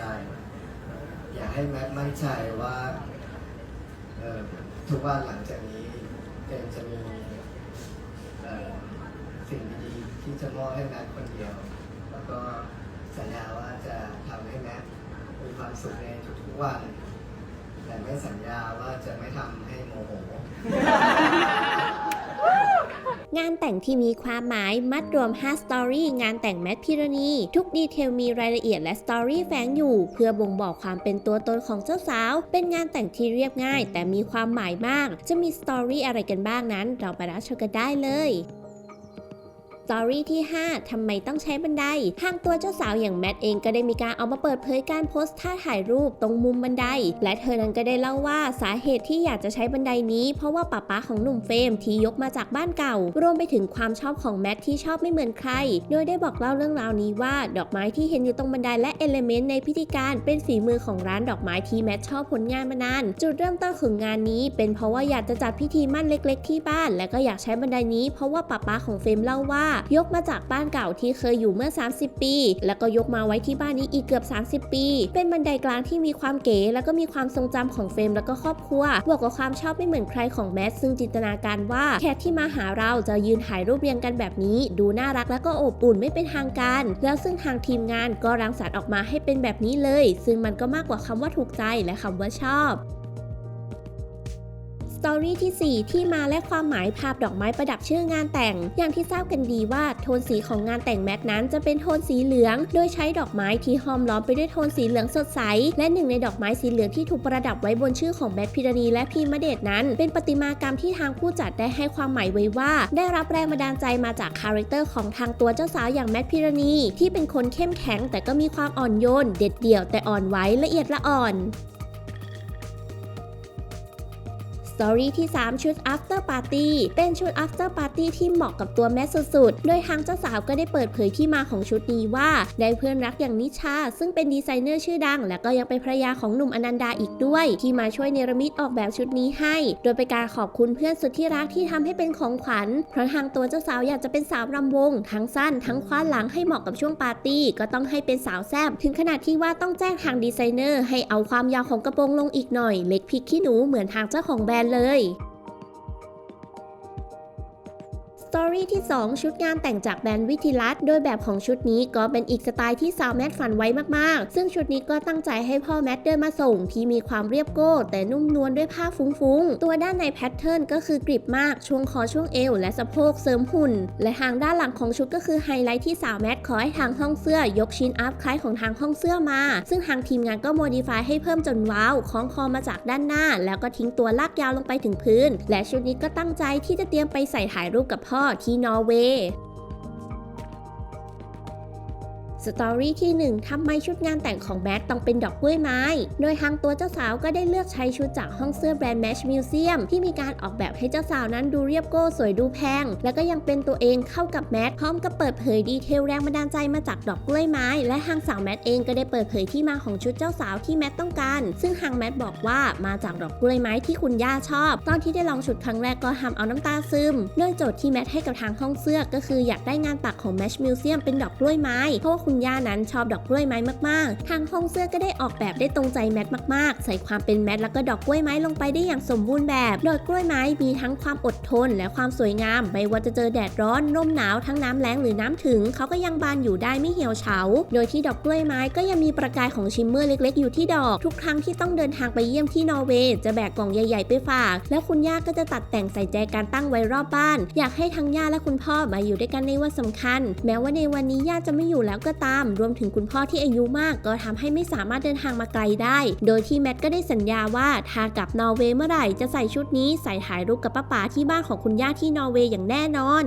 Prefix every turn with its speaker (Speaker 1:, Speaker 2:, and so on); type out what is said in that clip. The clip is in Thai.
Speaker 1: ใจเอ่อยากให้แมทมั่นใจว่าทุกวันหลังจากนี้เจมจะมีสิ่งดีๆที่จะมอบให้แมทคนเดียว แล้วก็สัญญาว่าจะทำให้แมทมีความสุขในทุกๆวัน แต่ไม่สัญญาว่าจะไม่ทำให้โมโห
Speaker 2: งานแต่งที่มีความหมายมัดรวม 5 สตอรี่งานแต่งแมทพิรณี ทุกดีเทลมีรายละเอียดและสตอรี่แฝงอยู่ เพื่อบ่งบอกความเป็นตัวตนของเจ้าสาว เป็นงานแต่งที่เรียบง่าย แต่มีความหมายมาก จะมีสตอรี่อะไรกันบ้างนั้น เราไปรับชมกันได้เลย ตอรี่ที่ 5ทำไมต้องใช้บันได ทางตัวเจ้าสาวอย่างแมทเองก็ได้มีการเอามาเปิดเผยการโพสต์ท่าถ่ายรูปตรงมุมบันได และเธอนั้นก็ได้เล่าว่าสาเหตุที่อยากจะใช้บันไดนี้ เพราะว่าป้าป๊าของหนุ่มเฟรมที่ยกมาจากบ้านเก่า รวมไปถึงความชอบของแมทที่ชอบไม่เหมือนใคร โดยได้บอกเล่าเรื่องราวนี้ว่า ดอกไม้ที่เห็นอยู่ตรงบันไดและเอลเมนต์ในพิธีการเป็นฝีมือของร้านดอกไม้ที่แมทชอบผลงานมานาน จุดเริ่มต้นของงานนี้ เป็นเพราะว่าอยากจะจัดพิธีมั่นเล็ก ๆ ที่บ้าน และก็อยากใช้บันไดนี้เพราะว่าป้าป๊าของเฟรมเล่าว่ายกมาจากบ้านเก่าที่เคยอยู่เมื่อ 30 ปี แล้วก็ยกมาไว้ที่บ้านนี้อีกเกือบ 30 ปี เป็นบันไดกลางที่มีความเก๋แล้วก็มีความทรงจำของเฟรมแล้วก็ครอบครัวบวกกับความชอบไม่เหมือนใครของแมทซึ่งจินตนาการว่าแขกที่มาหาเราจะยืนถ่ายรูปเรียงกันแบบนี้ ดูน่ารักแล้วก็อบอุ่นไม่เป็นทางการ แล้วซึ่งทางทีมงานก็รังสรรค์ออกมาให้เป็นแบบนี้เลย ซึ่งมันก็มากกว่าคำว่าถูกใจและคำว่าชอบ ตอรี่ที่ 4 ที่มาและความหมายภาพดอกไม้ประดับชื่องานแต่ง อย่างที่ทราบกันดีว่าโทนสีของงานแต่งแมทนั้นจะเป็นโทนสีเหลือง โดยใช้ดอกไม้ที่ห้อมล้อมไปด้วยโทนสีเหลืองสดใส และหนึ่งในดอกไม้สีเหลืองที่ถูกประดับไว้บนชื่อของแมทพิรณีและพีมเดชนั้น เป็นประติมากรรมที่ทางผู้จัดได้ให้ความหมายไว้ว่า ได้รับแรงบันดาลใจมาจากคาแรคเตอร์ของทางตัวเจ้าสาวอย่างแมทพิรณีที่เป็นคนเข้มแข็งแต่ก็มีความอ่อนโยน เด็ดเดี่ยวแต่อ่อนไหวละเอียดละอ่อน ตอรี่ที่ 3 ชุด after party เป็นชุด after party ที่เหมาะกับตัวแมทสุดๆ โดยทางเจ้าสาวก็ได้เปิดเผยที่มาของชุดนี้ว่า ได้เพื่อนรักอย่างนิชา ซึ่งเป็นดีไซเนอร์ชื่อดัง และก็ยังเป็นภรรยาของหนุ่มอนันดาอีกด้วย ที่มาช่วยเนรมิตออกแบบชุดนี้ให้ โดยเป็นการขอบคุณเพื่อนสุดที่รักที่ทำให้เป็นของขวัญเพราะทางตัวเจ้าสาวอยากจะเป็นสาวรำวง ทั้งสั้น ทั้งคว้านหลังให้เหมาะกับช่วงปาร์ตี้ก็ต้องให้เป็นสาวแซบถึงขนาดที่ว่าต้องแจ้งทางดีไซเนอร์ให้เอาความยาวของกระโปรงลงอีกหน่อยเล็กพริกขี้หนูเหมือนทางเจ้าของแบรนด์เลย ตอรี่ที่ 2 ชุดงานแต่งจากแบรนด์วิทิรัตโดยแบบของชุดนี้ก็เป็นอีกสไตล์ที่สาวแมทฝันไว้มากๆ ซึ่งชุดนี้ก็ตั้งใจให้พ่อแมทเดินมาส่งที่มีความเรียบโก้แต่นุ่มนวลด้วยผ้าฟุ้งๆ ตัวด้านในแพทเทิร์นก็คือกริบมากช่วงคอช่วงเอวและสะโพกเสริมหุ่น และทางด้านหลังของชุดก็คือไฮไลท์ที่สาวแมทขอให้ทางห้องเสื้อยกชิ้นอัพคล้ายของทางห้องเสื้อมา ซึ่งทางทีมงานก็โมดิฟายให้เพิ่มจนว้าวคล้องคอมาจากด้านหน้า แล้วก็ทิ้งตัวลากยาวลงไปถึงพื้น และชุดนี้ก็ตั้งใจที่จะเตรียมไปใส่ถ่ายรูปกับพ่อที่นอร์เวย์ สตอรี่ที่ 1ทำไมชุดงานแต่งของแมทต้องเป็นดอกกล้วยไม้ โดยทางตัวเจ้าสาวก็ได้เลือกใช้ชุดจากห้องเสื้อแบรนด์ Match Museum ที่มีการออกแบบให้เจ้าสาวนั้นดูเรียบโก้สวยดูแพง และก็ยังเป็นตัวเองเข้ากับแมทพร้อมกับเปิดเผยดีเทลแรงบันดาลใจมาจากดอกกล้วยไม้ และทางสาวแมทเองก็ได้เปิดเผยที่มาของชุดเจ้าสาวที่แมทต้องการ ซึ่งทางแมทบอกว่ามาจากดอกกล้วยไม้ที่คุณย่าชอบ ตอนที่ได้ลองชุดครั้งแรกก็ทำเอาน้ำตาซึมโดยโจทย์ที่แมทให้กับทางห้องเสื้อก็คืออยากได้งานปักของ Match Museum เป็นดอกกล้วยไม้เพราะว่าคุณย่านั้นชอบดอกกล้วยไม้มากๆ ทางห้องเสื้อก็ได้ออกแบบได้ตรงใจแมทมากๆ ใส่ความเป็นแมทแล้วก็ดอกกล้วยไม้ลงไปได้อย่างสมบูรณ์แบบดยกกล้วยไม้มีทั้งความอดทนและความสวยงาม ไม่ว่าจะเจอแดดร้อนร่มหนาวทั้งน้ำแล้งหรือน้ำถึง เขาก็ยังบานอยู่ได้ไม่เหี่ยวเฉา โดยที่ดอกกล้วยไม้ก็ยังมีประกายของชิมเมอร์เล็ก ๆ อยู่ที่ดอก ทุกครั้งที่ต้องเดินทางไปเยี่ยมที่นอร์เวย์จะแบกกล่องใหญ่ๆไปฝาก แล้วคุณย่าก็จะตัดแต่งใส่แจกันตั้งไว้รอบบ้าน อยากให้ทั้งย่าและคุณพ่อมาอยู่ด้วยกันในวันสำคัญ แม้ว่าในวันนี้ย่าจะไม่อยู่แล้วก็ตาม รวมถึงคุณพ่อที่อายุมากก็ทำให้ไม่สามารถเดินทางมาไกลได้ โดยที่แมทก็ได้สัญญาว่าถ้ากลับนอร์เวย์เมื่อไหร่จะใส่ชุดนี้ใส่ถ่ายรูปกับป้าป๋าที่บ้านของคุณย่าที่นอร์เวย์อย่างแน่นอน